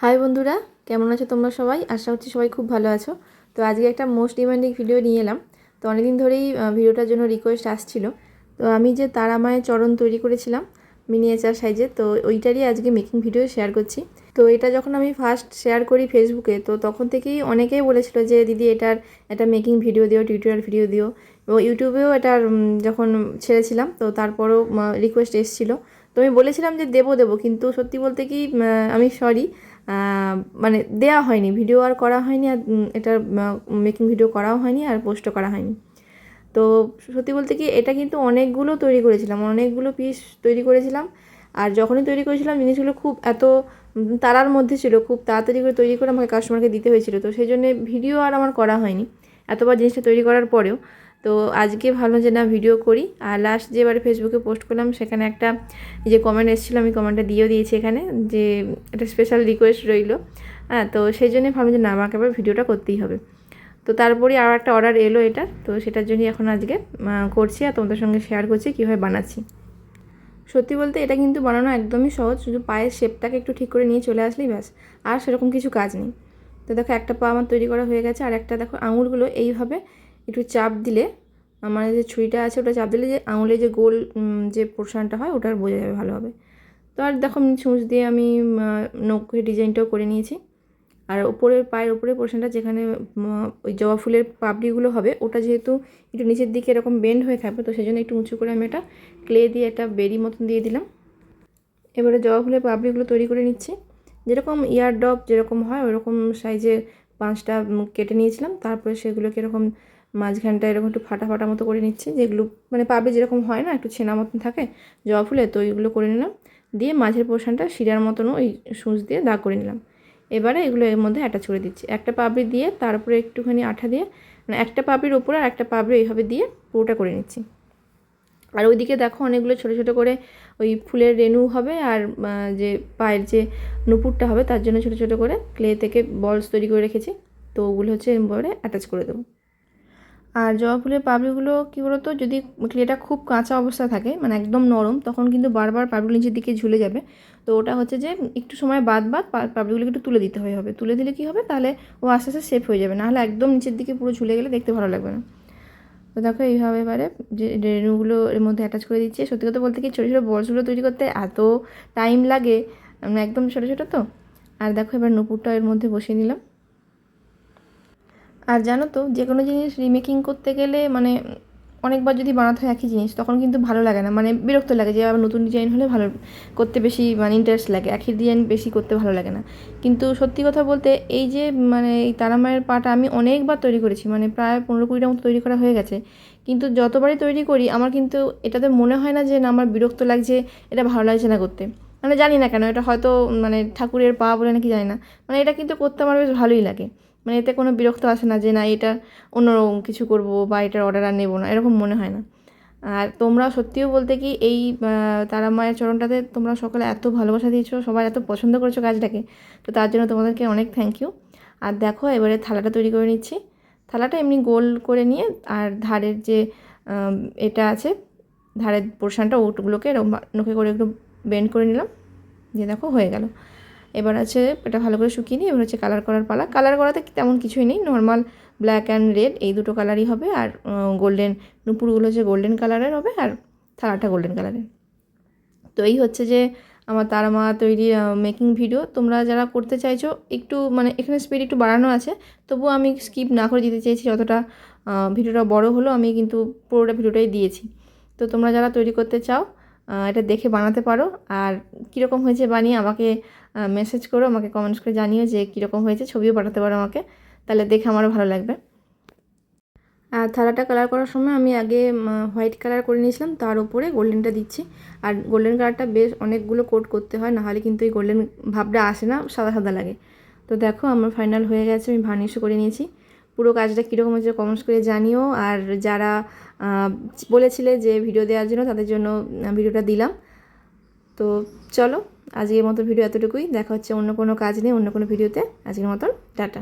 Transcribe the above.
High বন্ধুরা, কেমন আছো তোমরা সবাই? আশা করছি সবাই খুব ভালো আছো। তো আজকে একটা মোস্ট ডিমান্ডিং ভিডিও নিয়ে এলাম। তো অনেকদিন ধরেই ভিডিওটার জন্য রিকোয়েস্ট আসছিল। তো আমি যে তারা মায়ের চরণ তৈরি করেছিলাম মিনিয়েচার সাইজে তো ওইটারই আজকে মেকিং ভিডিও শেয়ার করছি। তো এটা যখন আমি ফার্স্ট শেয়ার করি ফেসবুকে তো তখন থেকেই অনেকেই বলেছিল যে, দিদি, এটার একটা মেকিং ভিডিও দিও টিউটোরিয়াল ভিডিও দিও। এবং ইউটিউবেও এটার যখন ছেড়েছিলাম, তো তারপরও রিকোয়েস্ট এসেছিল। তো আমি বলেছিলাম যে, দেবো দেবো। কিন্তু সত্যি বলতে কি আমি সরি মানে দেয়া হয়নি ভিডিও আর করা হয়নি, আর এটার মেকিং ভিডিও করাও হয়নি আর পোস্টও করা হয়নি। তো সত্যি বলতে কি, এটা কিন্তু অনেকগুলো তৈরি করেছিলাম, অনেকগুলো পিস তৈরি করেছিলাম। আর যখনই তৈরি করেছিলাম, জিনিসগুলো খুব এত তারার মধ্যে ছিল, খুব তাড়াতাড়ি করে তৈরি করে আমাকে কাস্টমারকে দিতে হয়েছিল। তো সেই জন্য ভিডিও আর আমার করা হয়নি, এতবার জিনিসটা তৈরি করার পরেও। তো আজকে ভালো যে না ভিডিও করি। আর লাস্ট যে এবারে ফেসবুকে পোস্ট করলাম, সেখানে একটা যে কমেন্ট এসেছিল, আমি কমেন্টটা দিয়েও দিয়েছি এখানে, যে একটা স্পেশাল রিকোয়েস্ট রইল। হ্যাঁ তো সেই জন্যই ভাবলাম যে না, আমাকে আবার ভিডিওটা করতেই হবে। তো তারপরে আর একটা অর্ডার এলো এটা, তো সেটার জন্যই এখন আজকে করছি আর তোমাদের সঙ্গে শেয়ার করছি, কীভাবে বানাচ্ছি। সত্যি বলতে এটা কিন্তু বানানো একদমই সহজ, শুধু পায়ের শেপটাকে একটু ঠিক করে নিয়ে চলে আসলেই ব্যাস, আর সেরকম কিছু কাজ নেই। তো দেখো, একটা পা আমার তৈরি করা হয়ে গেছে, আর একটা দেখো, আঙুলগুলো এইভাবে একটু চাপ দিলে আমার যে ছুরিটা আছে ওটা চাপ দিলে যে আঙুলে যে গোল যে পোর্শনটা হয় ওটা আর বোঝা যাবে ভালোভাবে তো আর দেখো ছুঁচ দিয়ে আমি নৌকো ডিজাইনটাও করে নিয়েছি। আর ওপরের পায়ের ওপরের পোর্শনটা যেখানে ওই জবা ফুলের পাপড়িগুলো হবে ওটা যেহেতু একটু নিচের দিকে এরকম বেন্ড হয়ে থাকবে, তো সেই জন্য একটু উঁচু করে আমি এটা ক্লে দিয়ে একটা বেরি মতন দিয়ে দিলাম। এবারে জবা ফুলের পাপড়িগুলো তৈরি করে নিচ্ছি। যেরকম ইয়ার ডপ যেরকম হয় ওরকম সাইজে পাঁচটা কেটে নিয়েছিলাম। তারপরে সেগুলোকে এরকম মাঝখানটা এরকম একটু ফাটা ফাটা মতো করে নিচ্ছি, যেগুলো মানে পাপড়ি যেরকম হয় না, একটু ছেনা মতন থাকে, জবা ফুলে তো ওইগুলো করে নিলাম, দিয়ে মাঝের পোর্শনটা শিরার মতনও ওই সূচ দিয়ে দাগ করে নিলাম। এবারে এগুলো এর মধ্যে অ্যাটাচ করে দিচ্ছি। একটা পাপড়ি দিয়ে তারপরে একটুখানি আঠা দিয়ে মানে একটা পাপড়ির উপরে আর একটা পাপড়ি এইভাবে দিয়ে পুরোটা করে নিচ্ছি। আর ওইদিকে দেখো অনেকগুলো ছোটো ছোটো করে ওই ফুলের রেণু হবে আর যে পায়ের যে নুপুরটা হবে, তার জন্য ছোটো ছোটো করে ক্লে থেকে বলস তৈরি করে রেখেছি, তো ওগুলো হচ্ছে এবারে অ্যাটাচ করে দেবো। আর জবা ফুলের পাপড়িগুলো কী বলতো, যদি ক্লেটা খুব কাঁচা অবস্থা থাকে মানে একদম নরম, তখন কিন্তু বারবার পাপড়িগুলো নিচের দিকে ঝুলে যাবে। তো ওটা হচ্ছে যে একটু সময় বাদ বাদ পা- পাপড়িগুলোকে একটু তুলে দিতে হয় হবে। তুলে দিলে কী হবে? তাহলে ও আস্তে আস্তে সেফ হয়ে যাবে। নাহলে একদম নিচের দিকে পুরো ঝুলে গেলে দেখতে ভালো লাগবে না। তো দেখো এইভাবে এবারে যে রেণুগুলো এর মধ্যে অ্যাটাচ করে দিচ্ছে। সত্যি কথা বলতে কি ছোটো ছোটো বলসগুলো তৈরি করতে এত টাইম লাগে মানে একদম ছোটো ছোটো তো। আর দেখো এবার নুপুরটা এর মধ্যে বসিয়ে নিলাম আর জানো তো যে কোনো জিনিস রিমেকিং করতে গেলে মানে অনেকবার যদি বানাতে হয় একই জিনিস, তখন কিন্তু ভালো লাগে না। মানে বিরক্ত লাগে যে আবার নতুন ডিজাইন হলে ভালো করতে বেশি মানে ইন্টারেস্ট লাগে, একই ডিজাইন বেশি করতে ভালো লাগে না। কিন্তু সত্যি কথা বলতে এই যে মানে এই তারামায়ের পাটা আমি অনেকবার তৈরি করেছি মানে প্রায় পনেরো কুড়িটা মতো তৈরি করা হয়ে গেছে। কিন্তু যতবারই তৈরি করি, আমার কিন্তু এটাতে মনে হয় না যে না, আমার বিরক্ত লাগছে, এটা ভালো লাগছে না করতে। মানে জানি না কেন, এটা হয়তো মানে ঠাকুরের পা বলে নাকি জানি না। মানে এটা কিন্তু করতে আমার বেশ ভালোই লাগে। মানে এতে কোনো বিরক্ত আসে না যে না, এটা অন্যরকম কিছু করব বা এটার অর্ডার আর নেব না, এরকম মনে হয় না। আর তোমরা সত্যিও বলতে কি এই তারা মায়ের চরণটাতে তোমরা সকলে এত ভালোবাসা দিয়েছ, সবাই এত পছন্দ করেছ কাজটাকে, তো তার জন্য তোমাদেরকে অনেক থ্যাংক ইউ আর দেখো, এবারে থালাটা তৈরি করে নিচ্ছি। থালাটা এমনি গোল করে নিয়ে আর ধারের যে এটা আছে, ধারের পোর্শনটা এরকম নোকে করে একটু বেন্ড করে নিলাম। দিয়ে দেখো হয়ে গেল। এবার আছে, এটা ভালো করে শুকিয়ে নিই এবার হচ্ছে কালার করার পালা। কালার করাতে তেমন কিছুই নেই নর্মাল ব্ল্যাক অ্যান্ড রেড এই দুটো কালারই হবে। আর গোল্ডেন নুপুরগুলো হচ্ছে গোল্ডেন কালারের হবে, আর থালাটা গোল্ডেন কালারের তো এই হচ্ছে যে আমার তারা মা তৈরি মেকিং ভিডিও তোমরা যারা করতে চাইছো, একটু মানে এখানে স্পিড একটু বাড়ানো আছে, তবুও আমি স্কিপ না করে দিতে চেয়েছি যতটা ভিডিওটা বড় হলো, আমি কিন্তু পুরোটা ভিডিওটাই দিয়েছি। তো তোমরা যারা তৈরি করতে চাও এটা দেখে বানাতে পারো। আর কীরকম হয়েছে বানিয়ে আমাকে মেসেজ করো, আমাকে কমেন্টস করে জানিও যে কীরকম হয়েছে, ছবিও পাঠাতে পারো আমাকে, তাহলে দেখে আমারও ভালো লাগবে। আর থালাটা কালার করার সময় আমি আগে হোয়াইট কালার করে নিয়েছিলাম, তার উপরে গোল্ডেনটা দিচ্ছি। আর গোল্ডেন কালারটা বেশ অনেকগুলো কোট করতে হয়, নাহলে কিন্তু এই গোল্ডেন ভাবটা আসে না, সাদা সাদা লাগে। তো দেখো, আমার ফাইনাল হয়ে গেছে, আমি ভার্নিশও করে নিয়েছি। পুরো কাজটা কীরকম হয়েছে কমেন্টস করে জানিও। আর যারা বলেছিলে যে ভিডিও দেওয়ার জন্য, তাদের জন্য ভিডিওটা দিলাম। তো চলো আজকের মতো ভিডিও এতটুকুই। দেখা হচ্ছে অন্য কোনো কাজ নেই অন্য কোনো ভিডিওতে। আজকের মতন, টাটা।